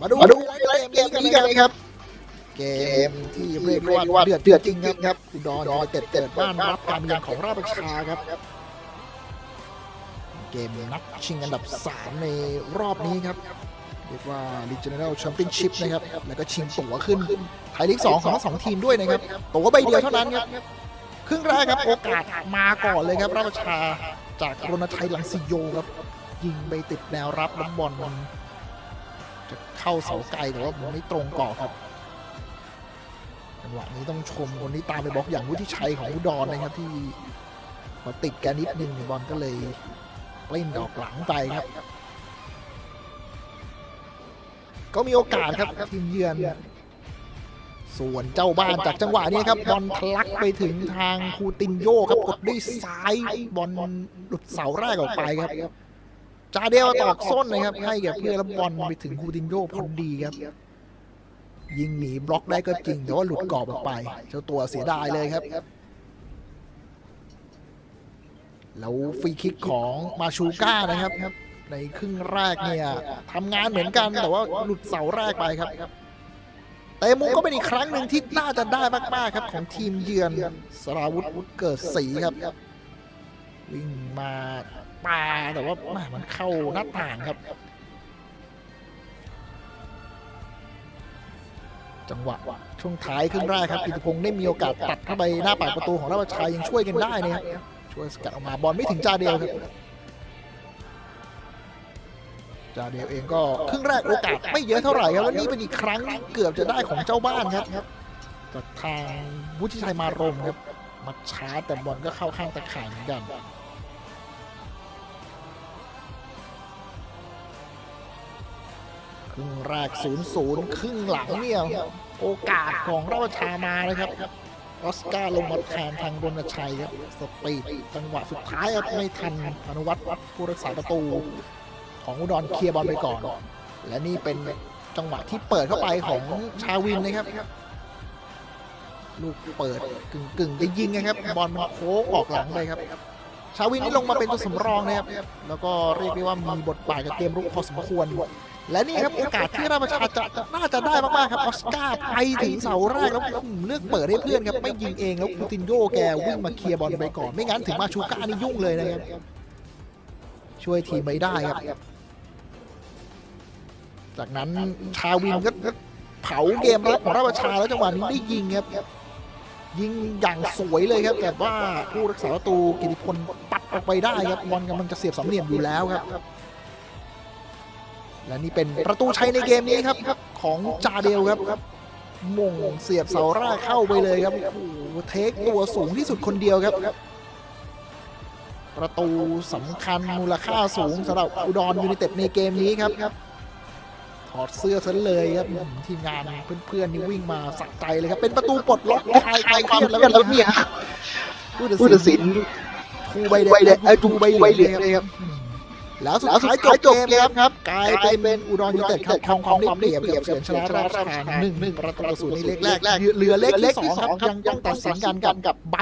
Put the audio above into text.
มาดูมาดูไลฟ์เกมนี้กันเลยครับ เกมที่เรียกได้ว่าเดือดเดือดจริงครับอุดรยูไนเต็ดเปิดบ้านรับการเยือนของราชประชาครับ เกมนัดชิงอันดับ 3 ในรอบนี้ครับเรียกว่า Regional Championship นะครับ แล้วก็ชิงตั๋วขึ้นไทยลีก2ของทั้งสองทีมด้วยนะครับ ตั๋วใบเดียวเท่านั้นครับ ครึ่งแรกครับ โอกาสมาก่อนเลยครับ ราชประชาจากรณชัยหลังสิโยครับ ยิงไปติดแนวรับแล้วบอลมัน จะเข้าเสาไกลแต่ว่ามันไม่ตรงกรอบครับจังหวะนี้ต้องชมคนที่ตามไปบล็อกอย่างวุฒิชัยของอุดรนะครับที่พอติดแกนิดนึงเนี่ยบอลก็เลยปลิ้นดอกหลังไปครับ ก็มีโอกาสครับทีมเยือน ส่วนเจ้าบ้านจากจังหวะนี้ครับบอลทะลักไปถึงทางคูตินโยครับกดด้วยซ้ายบอลหลุดเสาแรกออกไปครับ จาเดลตอกส้นนะครับ ให้แก่เพื่อนแล้วบอลไปถึงคูตินโยพอดีครับ ยิงหนีบล็อกได้ก็จริง แต่ว่าหลุดกรอบออกไป เจ้าตัวเสียดายเลยครับ แล้วฟรีคิกของมาชูก้านะครับ ในครึ่งแรกเนี่ยทำงานเหมือนกันแต่ว่าหลุดเสาแรกไปครับแต่มุกก็เป็นอีกครั้งหนึ่งที่น่าจะได้มากๆครับ ของทีมเยือนสราวุธเกิดสีครับ วิ่งมา ปาแต่ว่าแหม่มันเข้าหน้าต่างครับ จังหวะช่วงท้ายครึ่งแรกครับกิติพงศ์ได้มีโอกาสตัดเข้าไปหน้าปากประตูของราชชัยยังช่วยกันได้นะครับช่วยสกัดออกมาบอลไม่ถึงจาเดียวครับจาเดียวเองก็ครึ่งแรกโอกาสไม่เยอะเท่าไหร่ครับวันนี้เป็นอีกครั้งเกือบจะได้ของเจ้าบ้านครับจากทางวุฒิชัยมารมครับมาช้าแต่บอลก็เข้าข้างตะข่ายเหมือนกัน ครึ่งแรก0-0ครึ่งหลังเนี่ยโอกาสของราชามานะครับออสการ์ลงมาแทนทางรณชัยครับสปีดจังหวะสุดท้ายครับไม่ทันอนุวัตรผู้รักษาประตู ของอุดรเคลียร์บอลไปก่อน และนี่เป็นจังหวะที่เปิดเข้าไปของชาวินนะครับ ลูกเปิดกึ่งกึ่งจะยิงนะครับ บอลมันโค้งออกหลังไปครับ ชาวินนี่ลงมาเป็นตัวสำรองนะครับ แล้วก็เรียกได้ว่ามีบทบาทกับเกมรุกพอสมควร และนี่ครับโอกาสที่ราชประชาจะน่าจะได้มากๆครับออสการ์ไปถึงเสาแรกแล้วอืมเลือกเปิดให้เพื่อนครับไม่ยิงเองแล้วคูตินโยแกวิ่งมาเคลียร์บอลไปก่อน ไม่งั้นถึงมาชูก้านี่ยุ่งเลยนะครับ ช่วยทีมไม่ได้ครับ จากนั้นชาวินก็เผาเกมรับของราชประชาแล้วจังหวะนี้ได้ยิงครับ ยิงอย่างสวยเลยครับ แต่ว่าผู้รักษาประตูกิติพลปัดออกไปได้ครับบอลกำลังจะเสียบสามเหลี่ยมอยู่แล้วครับ และนี่เป็นประตูชัยในเกมนี้ครับของจาเดลครับมงเสียบเสาแรกเข้าไปเลยครับโอ้โหเทคตัวสูงที่สุดคนเดียวครับ ประตูสำคัญมูลค่าสูงสำหรับอุดรยูไนเต็ดในเกมนี้ครับถอดเสื้อซะเลยครับอืมทีมงานเพื่อนๆนี่วิ่งมาสักใจเลยครับ เป็นประตูปลดล็อกคลายความเครียดแล้วแล้วเนี่ยผู้ผู้ตัตัดดสิสินนทูใบแดใบแดงงเอ้ยทูดูใบใบเหเหลืลือองงเลเลยยคครัรับบ แล้วสุดแล้วสุดท้ายจท้ายบจบเกเกมมคครัรับบกลายเป็นอุดรยูไนเต็ดครับครองความได้เปรียบครับเฉือนชนะราชาหนึ่งหนึ่งประตูต่อศูนย์ในเล็กแรกเหลือเล็กที่สองครับยังต้องตัดสินกันกับใบ